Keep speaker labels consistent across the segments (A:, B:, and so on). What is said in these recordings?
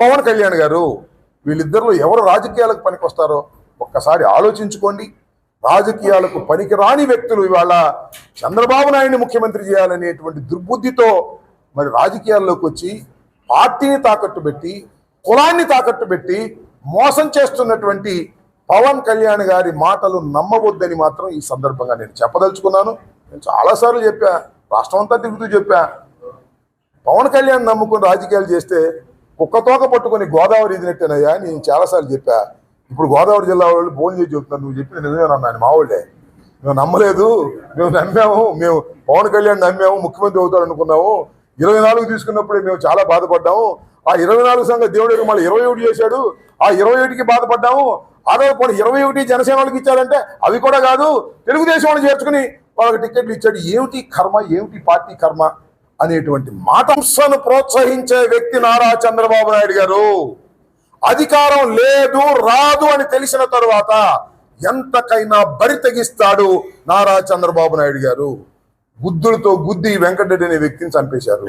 A: పవన్ కళ్యాణ్ గారు వీళ్ళిద్దరిలో ఎవరు రాజకీయాలకు పనికొస్తారో ఒక్కసారి ఆలోచించుకోండి. రాజకీయాలకు పనికిరాని వ్యక్తులు ఇవాళ చంద్రబాబు నాయుడిని ముఖ్యమంత్రి చేయాలనేటువంటి దుర్బుద్ధితో మరి రాజకీయాల్లోకి వచ్చి పార్టీని తాకట్టు పెట్టి కులాన్ని తాకట్టు పెట్టి మోసం చేస్తున్నటువంటి పవన్ కళ్యాణ్ గారి మాటలు నమ్మవద్దని మాత్రం ఈ సందర్భంగా నేను చెప్పదలుచుకున్నాను. నేను చాలాసార్లు చెప్పా రాష్ట్రం అంతా తిరుగుతూ చెప్పా. పవన్ కళ్యాణ్ నమ్ముకుని రాజకీయాలు చేస్తే కుక్కతోక పట్టుకొని గోదావరి ఇదినట్టేనయ్యా నేను చాలాసార్లు చెప్పా. ఇప్పుడు గోదావరి జిల్లా వాళ్ళు ఫోన్ చేసి చెప్తున్నారు నువ్వు చెప్పిన నిజమేనన్నాను మా వాళ్ళే. మేము నమ్మలేదు మేము నమ్మాము మేము పవన్ కళ్యాణ్ నమ్మాము ముఖ్యమంత్రి అవుతాడు అనుకున్నాము. ఇరవై నాలుగు తీసుకున్నప్పుడే మేము చాలా బాధపడ్డాము. ఆ ఇరవై నాలుగు సంగతి దేవుడికి మళ్ళీ ఇరవై ఒకటి చేశాడు. ఆ ఇరవై ఒకటికి బాధపడ్డాము. అదే కూడా ఇరవై ఒకటి జనసేన వాళ్ళకి ఇచ్చాడంటే అవి కూడా కాదు తెలుగుదేశం వాళ్ళు చేర్చుకుని వాళ్ళకి టికెట్లు ఇచ్చాడు. ఏమిటి కర్మ? ఏమిటి పార్టీ కర్మ? అనేటువంటి మాటంసను ప్రోత్సహించే వ్యక్తి నారా చంద్రబాబు నాయుడు గారు. అధికారం లేదు రాదు అని తెలిసిన తరువాత ఎంతకైనా బరి తెగిస్తాడు నారా చంద్రబాబు నాయుడు గారు. గుద్దులతో గుద్ది వెంకటరెడ్డి అనే వ్యక్తిని చంపేశారు.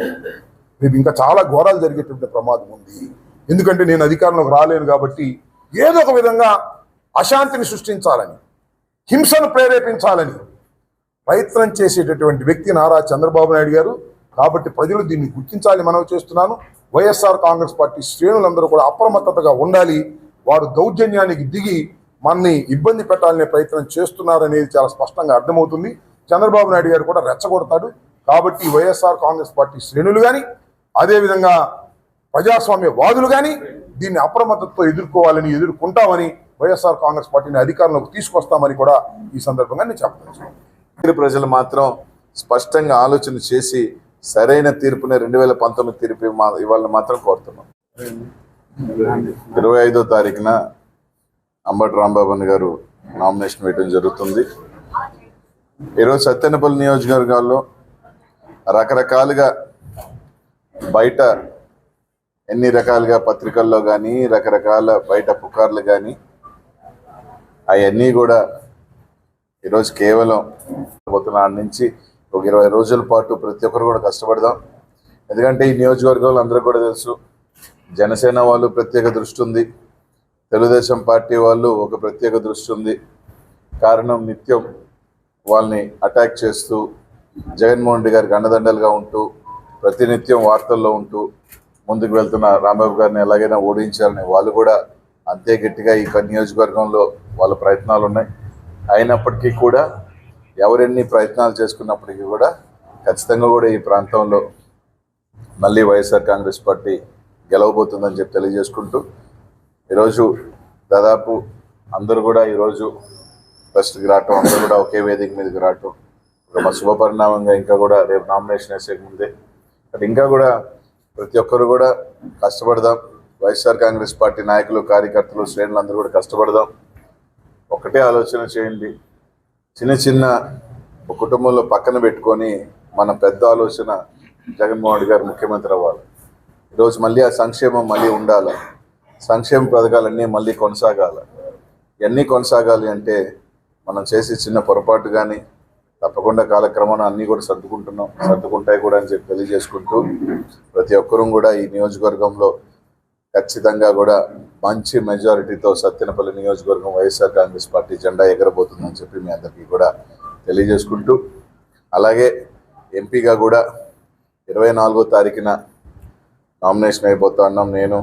A: రేపు ఇంకా చాలా ఘోరాలు జరిగేటువంటి ప్రమాదం ఉంది. ఎందుకంటే నేను అధికారంలోకి రాలేను కాబట్టి ఏదో ఒక విధంగా అశాంతిని సృష్టించాలని హింసను ప్రేరేపించాలని ప్రయత్నం చేసేటటువంటి వ్యక్తి నారా చంద్రబాబు నాయుడు గారు. కాబట్టి ప్రజలు దీన్ని గుర్తించాలి మనవి చేస్తున్నాను. వైఎస్ఆర్ కాంగ్రెస్ పార్టీ శ్రేణులందరూ కూడా అప్రమత్తతగా ఉండాలి. వారు దౌర్జన్యానికి దిగి మనని ఇబ్బంది పెట్టాలనే ప్రయత్నం చేస్తున్నారనేది చాలా స్పష్టంగా అర్థమవుతుంది. చంద్రబాబు నాయుడు గారు కూడా రెచ్చగొడతాడు. కాబట్టి వైఎస్ఆర్ కాంగ్రెస్ పార్టీ శ్రేణులు కానీ అదేవిధంగా ప్రజాస్వామ్య వాదులు కానీ దీన్ని అప్రమత్తతో ఎదుర్కోవాలని ఎదుర్కొంటామని వైఎస్ఆర్ కాంగ్రెస్ పార్టీని అధికారంలోకి తీసుకొస్తామని కూడా ఈ సందర్భంగా నేను చెప్పదలుచుకున్నాను.
B: ఇద్దరు ప్రజలు మాత్రం స్పష్టంగా ఆలోచన చేసి సరైన తీర్పుని రెండు వేల పంతొమ్మిది తీర్పు మా- మాత్రం కోరుతున్నాం. ఇరవై ఐదో తారీఖున అంబటి రాంబాబు గారు నామినేషన్ వేయడం జరుగుతుంది. ఈరోజు సత్యనపల్లి నియోజకవర్గాల్లో రకరకాలుగా బయట ఎన్ని రకాలుగా పత్రికల్లో కానీ రకరకాల బయట పుకార్లు కానీ అవన్నీ కూడా ఈరోజు కేవలం పోతున్న ఆడ నుంచి ఒక ఇరవై రోజుల పాటు ప్రతి ఒక్కరు కూడా కష్టపడదాం. ఎందుకంటే ఈ నియోజకవర్గంలో అందరూ కూడా తెలుసు జనసేన వాళ్ళు ప్రత్యేక దృష్టి ఉంది తెలుగుదేశం పార్టీ వాళ్ళు ఒక ప్రత్యేక దృష్టి ఉంది. కారణం నిత్యం వాళ్ళని అటాక్ చేస్తూ జగన్మోహన్ రెడ్డి గారికి అండదండలుగా ఉంటూ ప్రతినిత్యం వార్తల్లో ఉంటూ ముందుకు వెళ్తున్న రాంబాబు గారిని ఎలాగైనా ఓడించాలని వాళ్ళు కూడా అంతే గట్టిగా ఈ నియోజకవర్గంలో వాళ్ళ ప్రయత్నాలు ఉన్నాయి. అయినప్పటికీ కూడా ఎవరెన్ని ప్రయత్నాలు చేసుకున్నప్పటికీ కూడా ఖచ్చితంగా కూడా ఈ ప్రాంతంలో మళ్ళీ వైఎస్ఆర్ కాంగ్రెస్ పార్టీ గెలవబోతుందని చెప్పి తెలియజేసుకుంటూ ఈరోజు దాదాపు అందరూ కూడా ఈరోజు ఫస్ట్కి రావటం అందరూ కూడా ఒకే వేదిక మీదకి రావటం ఒక శుభ పరిణామంగా ఇంకా కూడా రేపు నామినేషన్ వేసే ముందే. బట్ ఇంకా కూడా ప్రతి ఒక్కరు కూడా కష్టపడదాం. వైఎస్ఆర్ కాంగ్రెస్ పార్టీ నాయకులు కార్యకర్తలు శ్రేణులు అందరూ కూడా కష్టపడదాం. ఒకటే ఆలోచన చేయండి. చిన్న చిన్న ఒక కుటుంబంలో పక్కన పెట్టుకొని మన పెద్ద ఆలోచన జగన్మోహన్ రెడ్డి గారు ముఖ్యమంత్రి అవ్వాలి. ఈరోజు మళ్ళీ ఆ సంక్షేమం మళ్ళీ ఉండాలి? సంక్షేమ పథకాలన్నీ మళ్ళీ కొనసాగాలి? ఇవన్నీ కొనసాగాలి అంటే మనం చేసే చిన్న పొరపాటు కానీ తప్పకుండా కాలక్రమాన అన్నీ కూడా సర్దుకుంటున్నాం. సర్దుకుంటాయి కూడా అని చెప్పి తెలియజేసుకుంటూ ప్రతి ఒక్కరూ కూడా ఈ నియోజకవర్గంలో ఖచ్చితంగా కూడా మంచి మెజారిటీతో సత్యనపల్లి నియోజకవర్గం వైఎస్ఆర్ కాంగ్రెస్ పార్టీ జెండా ఎగరబోతుందని చెప్పి మీ అందరికీ కూడా తెలియజేసుకుంటూ అలాగే ఎంపీగా కూడా ఇరవై నాలుగో తారీఖున నామినేషన్ అయిపోతా ఉన్నాం నేను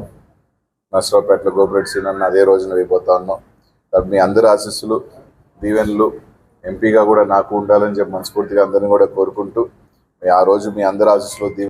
B: నర్సరావుపేటలో గోపిరెడ్డి సీనన్న అదే రోజున అయిపోతా ఉన్నాం. మీ అందరి ఆశీస్సులు దీవెనలు ఎంపీగా కూడా నాకు ఉండాలని చెప్పి మనస్ఫూర్తిగా అందరిని కూడా కోరుకుంటూ ఆ రోజు మీ అందరి ఆశీస్సులు దీవెన